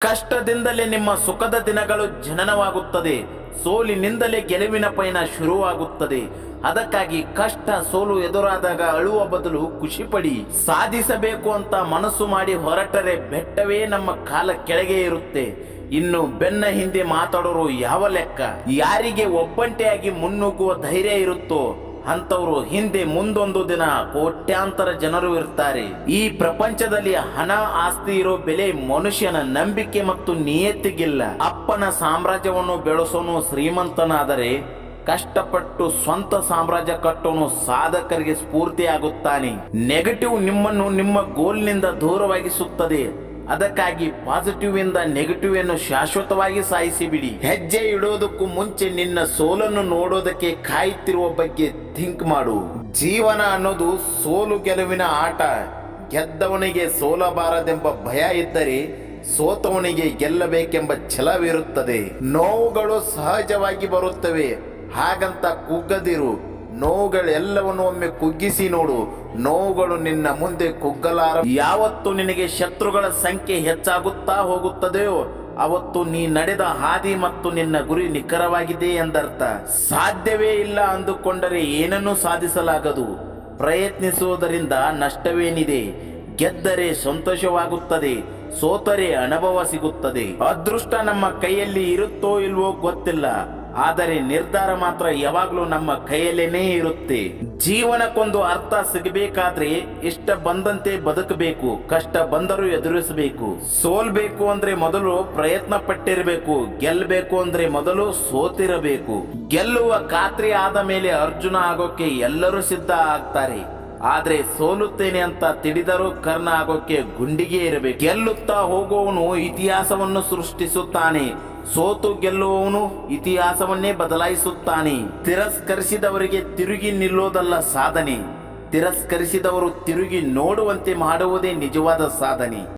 ಕಷ್ಟದಿಂದಲೇ ನಿಮ್ಮ ಸುಖದ ದಿನಗಳು ಜನನವಾಗುತ್ತದೆ. ಸೋಲಿನಿಂದಲೇ ಗೆಲುವಿನ ಪಯಣ ಶುರುವಾಗುತ್ತದೆ. ಅದಕ್ಕಾಗಿ ಕಷ್ಟ ಸೋಲು ಎದುರಾದಾಗ ಅಳುವ ಬದಲು ಖುಷಿ ಪಡಿ. ಸಾಧಿಸಬೇಕು ಅಂತ ಮನಸ್ಸು ಮಾಡಿ ಹೊರಟರೆ ಬೆಟ್ಟವೇ ನಮ್ಮ ಕಾಲ ಕೆಳಗೆ ಇರುತ್ತೆ. ಇನ್ನು ಬೆನ್ನ ಹಿಂದೆ ಮಾತಾಡೋರು ಯಾವ ಲೆಕ್ಕ? ಯಾರಿಗೆ ಒಬ್ಬಂಟಿಯಾಗಿ ಮುನ್ನುಗ್ಗುವ ಧೈರ್ಯ ಇರುತ್ತೋ ಅಂತವರು ಹಿಂದೆ ಮುಂದೊಂದು ದಿನ ಕೋಟ್ಯಾಂತರ ಜನರು ಇರ್ತಾರೆ. ಈ ಪ್ರಪಂಚದಲ್ಲಿ ಹಣ, ಆಸ್ತಿ ಇರೋ ಬೆಲೆ ಮನುಷ್ಯನ ನಂಬಿಕೆ ಮತ್ತು ನಿಯತ್ತಿಗಿಲ್ಲ. ಅಪ್ಪನ ಸಾಮ್ರಾಜ್ಯವನ್ನು ಬೆಳೆಸೋನು ಶ್ರೀಮಂತನಾದರೆ ಕಷ್ಟಪಟ್ಟು ಸ್ವಂತ ಸಾಮ್ರಾಜ್ಯ ಕಟ್ಟೋನು ಸಾಧಕರಿಗೆ ಸ್ಫೂರ್ತಿಯಾಗುತ್ತಾನೆ. ನೆಗೆಟಿವ್ ನಿಮ್ಮನ್ನು ನಿಮ್ಮ ಗೋಲ್ನಿಂದ ದೂರವಾಗಿಸುತ್ತದೆ. ಅದಕ್ಕಾಗಿ ಪಾಸಿಟಿವ್ ಇಂದ ನೆಗೆಟಿವ್ ಅನ್ನು ಶಾಶ್ವತವಾಗಿ ಸಾಯಿಸಿ ಬಿಡಿ ಹೆಜ್ಜೆ ಇಡೋದಕ್ಕೂ ಮುಂಚೆ ನಿನ್ನ ಸೋಲನ್ನು ನೋಡೋದಕ್ಕೆ ಕಾಯುತ್ತಿರುವ ಬಗ್ಗೆ ಥಿಂಕ್ ಮಾಡು. ಜೀವನ ಅನ್ನೋದು ಸೋಲು ಗೆಲುವಿನ ಆಟ. ಗೆದ್ದವನಿಗೆ ಸೋಲಬಾರದೆಂಬ ಭಯ ಇದ್ದರೆ ಸೋತವನಿಗೆ ಗೆಲ್ಲಬೇಕೆಂಬ ಛಲವಿರುತ್ತದೆ. ನೋವುಗಳು ಸಹಜವಾಗಿ ಬರುತ್ತವೆ. ಹಾಗಂತ ಕುಗ್ಗದಿರು ನೋವುಗಳೆಲ್ಲವನ್ನು ಒಮ್ಮೆ ಕುಗ್ಗಿಸಿ ನೋಡು. ನೋವುಗಳು ನಿನ್ನ ಮುಂದೆ ಕುಗ್ಗಲಾರ ಯಾವತ್ತು ನಿನಗೆ ಶತ್ರುಗಳ ಸಂಖ್ಯೆ ಹೆಚ್ಚಾಗುತ್ತಾ ಹೋಗುತ್ತದೆಯೋ, ಅವತ್ತು ನೀ ನಡೆದ ಹಾದಿ ಮತ್ತು ನಿನ್ನ ಗುರಿ ನಿಖರವಾಗಿದೆ ಎಂದರ್ಥ. ಸಾಧ್ಯವೇ ಇಲ್ಲ ಅಂದುಕೊಂಡರೆ ಏನನ್ನೂ ಸಾಧಿಸಲಾಗದು? ಪ್ರಯತ್ನಿಸುವುದರಿಂದ ನಷ್ಟವೇನಿದೆ? ಗೆದ್ದರೆ ಸಂತೋಷವಾಗುತ್ತದೆ, ಸೋತರೆ ಅನುಭವ ಸಿಗುತ್ತದೆ. ಅದೃಷ್ಟ ನಮ್ಮ ಕೈಯಲ್ಲಿ ಇರುತ್ತೋ ಇಲ್ವೋ ಗೊತ್ತಿಲ್ಲ. ಆದರೆ ನಿರ್ಧಾರ ಮಾತ್ರ ಯಾವಾಗ್ಲೂ ನಮ್ಮ ಕೈಯಲ್ಲೇನೇ ಇರುತ್ತೆ. ಜೀವನಕ್ಕೊಂದು ಅರ್ಥ ಸಿಗಬೇಕಾದ್ರೆ ಇಷ್ಟ ಬಂದಂತೆ ಬದುಕಬೇಕು, ಕಷ್ಟ ಬಂದರೂ ಎದುರಿಸಬೇಕು. ಸೋಲ್ಬೇಕು ಅಂದ್ರೆ ಮೊದಲು ಪ್ರಯತ್ನ ಪಟ್ಟಿರಬೇಕು ಗೆಲ್ಲಬೇಕು ಅಂದ್ರೆ ಮೊದಲು ಸೋತಿರಬೇಕು. ಗೆಲ್ಲುವ ಖಾತ್ರಿ ಆದ ಮೇಲೆ ಅರ್ಜುನ ಆಗೋಕೆ ಎಲ್ಲರೂ ಸಿದ್ಧ ಆಗ್ತಾರೆ. ಆದ್ರೆ ಸೋಲುತ್ತೇನೆ ಅಂತ ತಿಳಿದರೂ ಕರ್ಣ ಆಗೋಕೆ ಗುಂಡಿಗೆ ಇರಬೇಕು. ಗೆಲ್ಲುತ್ತಾ ಹೋಗುವವನು ಇತಿಹಾಸವನ್ನು ಸೃಷ್ಟಿಸುತ್ತಾನೆ. ಸೋತು ಗೆಲ್ಲುವವನು ಇತಿಹಾಸವನ್ನೇ ಬದಲಾಯಿಸುತ್ತಾನೆ. ತಿರಸ್ಕರಿಸಿದವರಿಗೆ ತಿರುಗಿ ನಿಲ್ಲೋದಲ್ಲ ಸಾಧನೆ. ತಿರಸ್ಕರಿಸಿದವರು ತಿರುಗಿ ನೋಡುವಂತೆ ಮಾಡುವುದೇ ನಿಜವಾದ ಸಾಧನೆ.